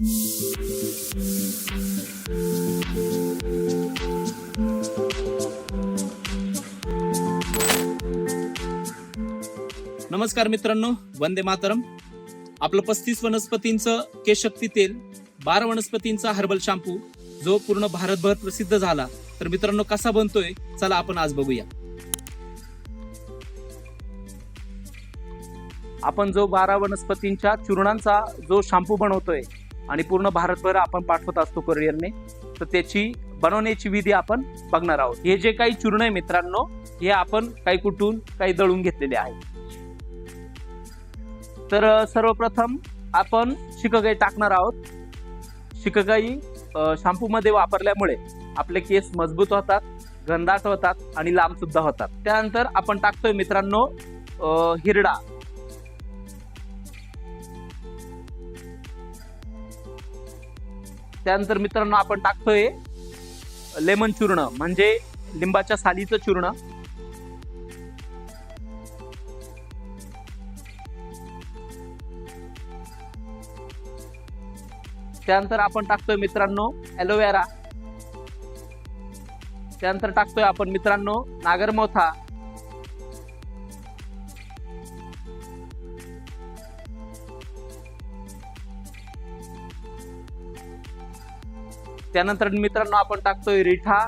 नमस्कार मित्रांनो वंदे मातरम. आपलं पस्तीस वनस्पतींचं केशक्ती तेल बारा वनस्पतींचा हर्बल शॅम्पू जो पूर्ण भारतभर प्रसिद्ध झाला. तर मित्रांनो कसा बनतोय? चला आपण आज बघूया. आपण जो बारा वनस्पतींच्या चूर्णांचा जो शॅम्पू बनवतोय आणि पूर्ण भारतभर आपण पाठवत असतो कोरियरने तर त्याची बनवण्याची विधी आपण बघणार आहोत. हे जे काही चूर्ण आहे मित्रांनो हे आपण काही कुठून काही दळून घेतलेले आहे. तर सर्वप्रथम आपण शिकगाई टाकणार आहोत. शिकगाई शॅम्पूमध्ये वापरल्यामुळे आपले केस मजबूत होतात घनदाट होतात आणि लांबसुद्धा होतात. त्यानंतर आपण टाकतोय मित्रांनो हिरडा. त्यानंतर मित्रांनो आपण टाकतोय लेमन चूर्ण म्हणजे लिंबाच्या सालीचं चूर्ण. त्यानंतर आपण टाकतोय मित्रांनो ॲलोवेरा त्यानंतर टाकतोय आपण मित्रांनो नागरमोथा. त्यानंतर मित्रांनो आपण टाकतोय रिठा.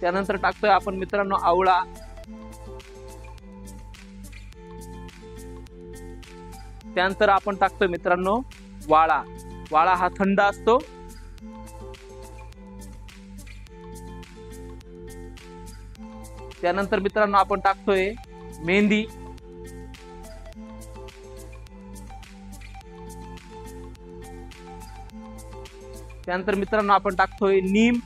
त्यानंतर टाकतोय आपण मित्रांनो आवळा. त्यानंतर आपण टाकतोय मित्रांनो वाळा. वाळा हा थंड असतो. त्यानंतर मित्रांनो आपण टाकतोय मेहंदी. त्यानंतर मित्रांनो आपण टाकतोय नीम.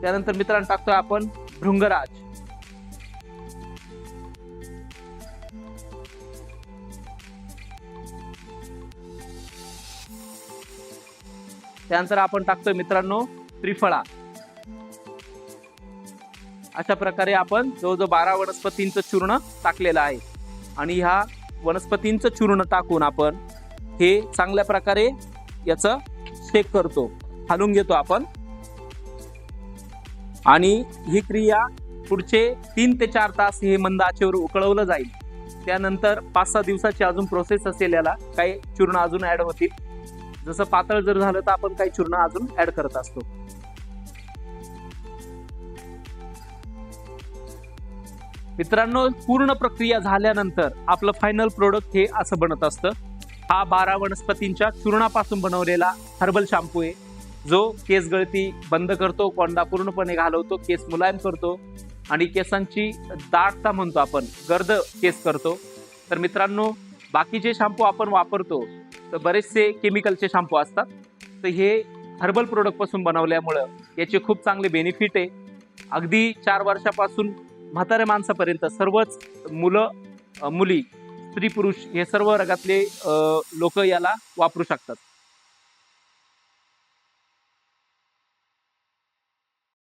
त्यानंतर मित्रांनो टाकतोय आपण भृंगराज. त्यानंतर आपण टाकतोय मित्रांनो त्रिफळा. अशा प्रकारे आपण जवळजवळ बारा वनस्पतींचं चूर्ण टाकलेलं आहे. आणि ह्या वनस्पतींचं चूर्ण टाकून आपण हे चांगल्या प्रकारे याचं शेक करतो. हालून घेतो आपण. आणि ही क्रिया पुढचे तीन ते चार तास हे मंद आचेवर उकळवलं जाईल. त्यानंतर पाच सहा दिवसाची अजून प्रोसेस असेल याला. काही चूर्ण अजून ऍड होतील. जसं पातळ जर झालं तर आपण काही चूर्ण अजून ऍड करत असतो. मित्रांनो पूर्ण प्रक्रिया झाल्यानंतर आपलं फायनल प्रोडक्ट हे असं बनत असतं. हा बारा वनस्पतींच्या चूर्णापासून बनवलेला हर्बल शॅम्पू आहे. जो केस गळती बंद करतो कोंडा पूर्णपणे घालवतो केस मुलायम करतो आणि केसांची दाटता म्हणतो आपण गर्द केस करतो. तर मित्रांनो बाकीचे शॅम्पू आपण वापरतो तर बरेचसे केमिकलचे शॅम्पू असतात. तर हे हर्बल प्रोडक्टपासून बनवल्यामुळं याचे खूप चांगले बेनिफिट आहे. अगदी चार वर्षापासून म्हाताऱ्या माणसापर्यंत सर्वच मुलं मुली स्त्री पुरुष हे सर्व वर्गातले लोक याला वापरू शकतात.